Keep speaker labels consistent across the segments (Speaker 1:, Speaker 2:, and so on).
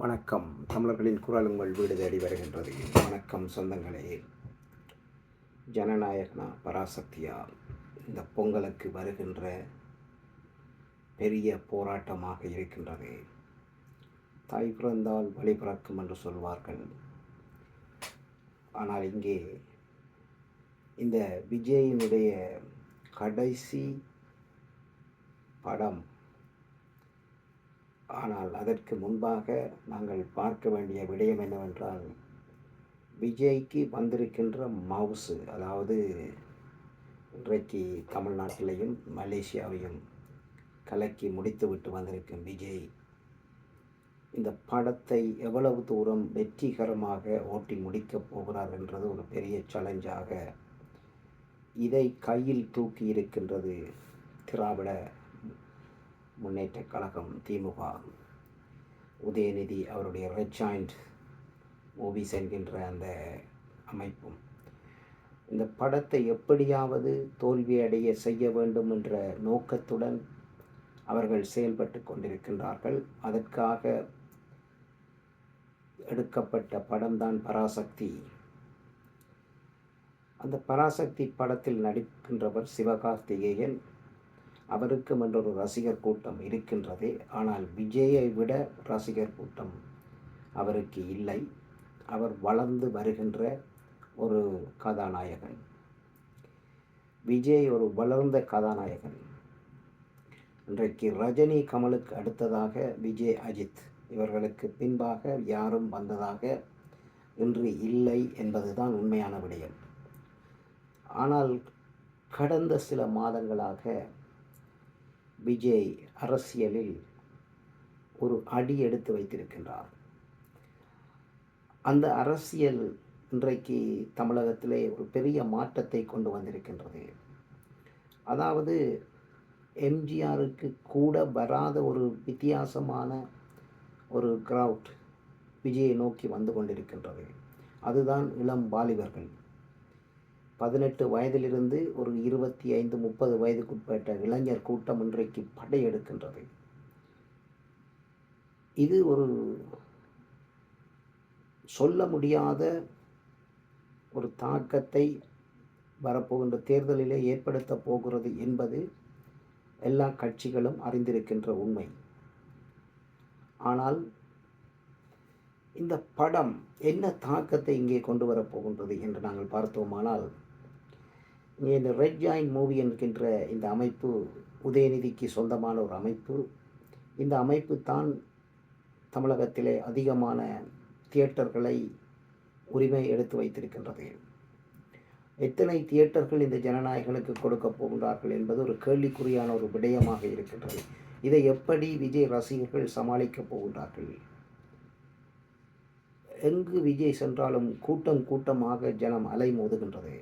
Speaker 1: வணக்கம். தமிழர்களின் குரல் உங்கள் வீடு தேடி வருகின்றது. வணக்கம் சொந்தங்களே. ஜனநாயகனா பராசக்தியா? இந்த பொங்கலுக்கு வருகின்ற பெரிய போராட்டமாக இருக்கின்றது. தாய் பிறந்தால் வழி பிறக்கும் என்று சொல்வார்கள். ஆனால் இங்கே இந்த விஜயினுடைய கடைசி படம் ஆனால் அதற்கு முன்பாக நாங்கள் பார்க்க வேண்டிய விடயம் என்னவென்றால் விஜய்க்கு வந்திருக்கின்ற மவுசு அதாவது இன்றைக்கு தமிழ்நாட்டிலையும் மலேசியாவையும் கலக்கி முடித்துவிட்டு வந்திருக்கும் விஜய் இந்த படத்தை எவ்வளவு தூரம் வெற்றிகரமாக ஓட்டி முடிக்கப் போகிறார் என்றது ஒரு பெரிய சேலஞ்சாக இதை கையில் தூக்கி இருக்கின்றது திராவிட முன்னேற்ற கழகம் திமுக. உதயநிதி அவருடைய ரெட் ஜாயிண்ட் மூவிஸ் என்கின்ற அந்த அமைப்பும். இந்த படத்தை எப்படியாவது தோல்வியடைய செய்ய வேண்டும் என்ற நோக்கத்துடன் அவர்கள் செயல்பட்டு கொண்டிருக்கின்றார்கள். அதற்காக எடுக்கப்பட்ட படம்தான் பராசக்தி. அந்த பராசக்தி படத்தில் நடிக்கின்றவர் சிவகார்த்திகேயன். அவருக்கு மற்றொரு ரசிகர் கூட்டம் இருக்கின்றது. ஆனால் விஜயை விட ரசிகர் கூட்டம் அவருக்கு இல்லை. அவர் வளர்ந்து வருகின்ற ஒரு கதாநாயகன். விஜய் ஒரு வளர்ந்த கதாநாயகன். இன்றைக்கு ரஜினி கமலுக்கு அடுத்ததாக விஜய் அஜித் இவர்களுக்கு பின்பாக யாரும் வந்ததாக இன்று இல்லை என்பதுதான் உண்மையான விடயம். ஆனால் கடந்த சில மாதங்களாக விஜய் அரசியலில் ஒரு அடி எடுத்து வைத்திருக்கின்றார். அந்த அரசியல் இன்றைக்கு தமிழகத்திலே ஒரு பெரிய மாற்றத்தை கொண்டு வந்திருக்கின்றது. அதாவது எம்ஜிஆருக்கு கூட வராத ஒரு வித்தியாசமான ஒரு கிரவுட் விஜயை நோக்கி வந்து கொண்டிருக்கின்றது. அதுதான் இளம் வாலிபர்கள். பதினெட்டு வயதிலிருந்து ஒரு இருபத்தி ஐந்து முப்பது வயதுக்குட்பட்ட இளைஞர் கூட்டம் இன்றைக்கு படையெடுக்கின்றது. இது ஒரு சொல்ல முடியாத ஒரு தாக்கத்தை வரப்போகின்ற தேர்தலிலே ஏற்படுத்த போகிறது என்பது எல்லா கட்சிகளும் அறிந்திருக்கின்ற உண்மை. ஆனால் இந்த படம் என்ன தாக்கத்தை இங்கே கொண்டு வரப்போகின்றது என்று நாங்கள் பார்த்தோமானால் இந்த ரெட் ஜாயின் மூவி என்கின்ற இந்த அமைப்பு உதயநிதிக்கு சொந்தமான ஒரு அமைப்பு. இந்த அமைப்பு தான் தமிழகத்திலே அதிகமான தியேட்டர்களை உரிமை எடுத்து வைத்திருக்கின்றது. எத்தனை தியேட்டர்கள் இந்த ஜனநாயகனுக்கு கொடுக்க போகின்றார்கள் என்பது ஒரு கேள்விக்குறியான ஒரு விடயமாக இருக்கின்றது. இதை எப்படி விஜய் ரசிகர்கள் சமாளிக்கப் போகின்றார்கள்? எங்கு விஜய் சென்றாலும் கூட்டம் கூட்டமாக ஜனம் அலை மோதுகின்றது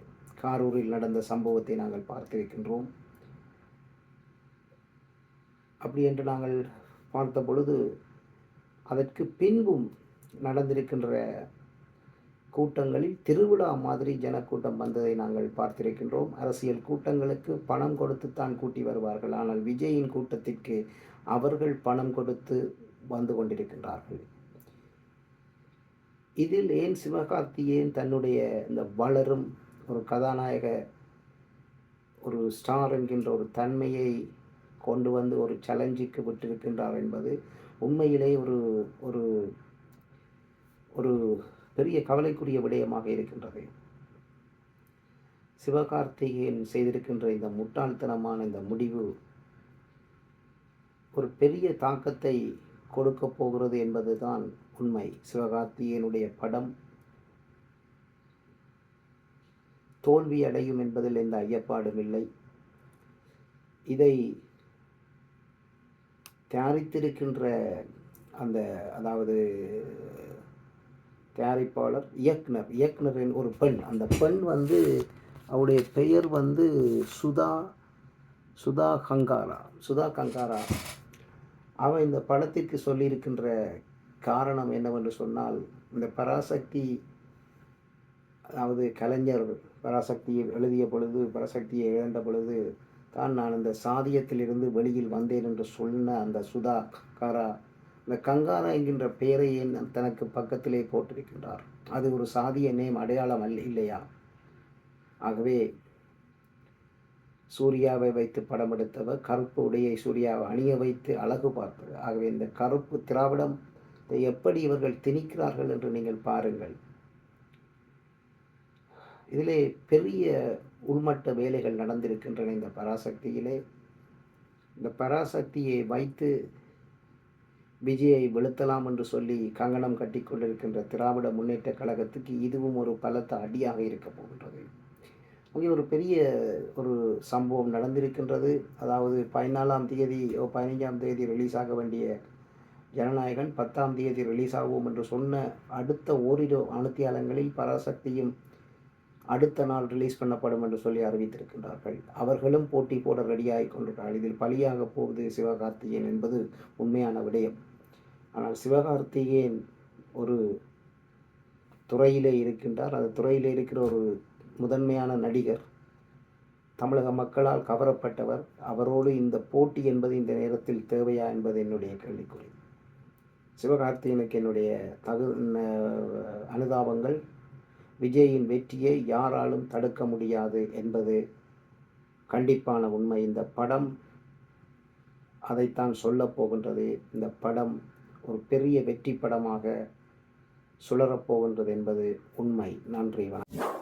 Speaker 1: காரூரில் நடந்த சம்பவத்தை நாங்கள் பார்த்திருக்கின்றோம் அப்படி என்று நாங்கள் பார்த்த பொழுது அதற்கு பின்பும் நடந்திருக்கின்ற கூட்டங்களில் திருவிழா மாதிரி ஜனக்கூட்டம் வந்ததை நாங்கள் பார்த்திருக்கின்றோம். அரசியல் கூட்டங்களுக்கு பணம் கொடுத்து தான் கூட்டி வருவார்கள். ஆனால் விஜயின் கூட்டத்திற்கு அவர்கள் பணம் கொடுத்து வந்து கொண்டிருக்கின்றார்கள். இதில் ஏன் சிவகார்த்தியேன் தன்னுடைய இந்த வளரும் ஒரு கதாநாயக ஒரு ஸ்டார் என்கின்ற ஒரு தன்மையை கொண்டு வந்து ஒரு சேலஞ்சுக்கு விட்டிருக்கின்றார் என்பது உண்மையிலே ஒரு ஒரு ஒரு பெரிய கவலைக்குரிய விடயமாக இருக்கின்றது. சிவகார்த்திகேயன் செய்திருக்கின்ற இந்த முட்டாள்தனமான இந்த முடிவு ஒரு பெரிய தாக்கத்தை கொடுக்க போகிறது என்பதுதான் உண்மை. சிவகார்த்திகேயனுடைய படம் தோல்வி அடையும் என்பதில் எந்த ஐயப்பாடும் இல்லை. இதை தயாரித்திருக்கின்ற அந்த அதாவது தயாரிப்பாளர் இயக்குனர் இயக்குனரின் ஒரு பெண். அந்த பெண் வந்து அவருடைய பெயர் வந்து சுதா சுதா கங்காரா சுதா கங்காரா. அவன் இந்த படத்திற்கு சொல்லியிருக்கின்ற காரணம் என்னவென்று சொன்னால் இந்த பராசக்தி அதாவது கலைஞர் பராசக்தியை எழுதிய பொழுது பராசக்தியை இழந்த பொழுது தான் நான் இந்த சாதியத்திலிருந்து வெளியில் வந்தேன் என்று சொன்ன அந்த சுதா காரா இந்த கங்காரா என்கின்ற பெயரை ஏன் தனக்கு பக்கத்திலே போட்டிருக்கின்றார்? அது ஒரு சாதிய நேம் அடையாளம் அல்ல இல்லையா? ஆகவே சூர்யாவை வைத்து படம் எடுத்தவர் கருப்பு உடையை சூர்யாவை அணிய வைத்து அழகு பார்ப்பவர் ஆகவே இந்த கருப்பு திராவிடம் எப்படி இவர்கள் திணிக்கிறார்கள் என்று நீங்கள் பாருங்கள். இதிலே பெரிய உள்மட்ட வேலைகள் நடந்திருக்கின்றன இந்த பராசக்தியிலே. இந்த பராசக்தியை வைத்து விஜயை வெளுத்தலாம் என்று சொல்லி கங்கணம் கட்டி கொண்டிருக்கின்ற திராவிட முன்னேற்ற கழகத்துக்கு இதுவும் ஒரு பலத்த அடியாக இருக்க போகின்றது. அங்கே ஒரு பெரிய ஒரு சம்பவம் நடந்திருக்கின்றது. அதாவது பதினாலாம் தேதி பதினைஞ்சாம் தேதி ரிலீஸ் ஆக வேண்டிய ஜனநாயகன் பத்தாம் தேதி ரிலீஸ் ஆகும் என்று சொன்ன அடுத்த ஓரிரு அனுத்தியாலங்களில் பராசக்தியும் அடுத்த நாள் ரிலீஸ் பண்ணப்படும் என்று சொல்லி அறிவித்திருக்கின்றார்கள். அவர்களும் போட்டி போட ரெடியாகி கொண்டிருக்கிறார்கள் இதில் பலியாக போவது சிவகார்த்திகேயன் என்பது உண்மையான விடயம். ஆனால் சிவகார்த்திகேயன் ஒரு துறையிலே இருக்கின்றார். அந்த துறையிலே இருக்கிற ஒரு முதன்மையான நடிகர் தமிழக மக்களால் கவரப்பட்டவர். அவரோடு இந்த போட்டி என்பது இந்த நேரத்தில் தேவையா என்பது என்னுடைய கேள்விக்குறி. சிவகார்த்திகனுக்கு என்னுடைய தகு அனுதாபங்கள் விஜயின் வெற்றியை யாராலும் தடுக்க முடியாது என்பது கண்டிப்பான உண்மை. இந்த படம் அதைத்தான் சொல்ல போகின்றது. இந்த படம் ஒரு பெரிய வெற்றி படமாக சுழறப்போகின்றது என்பது உண்மை. நன்றி வணக்கம்.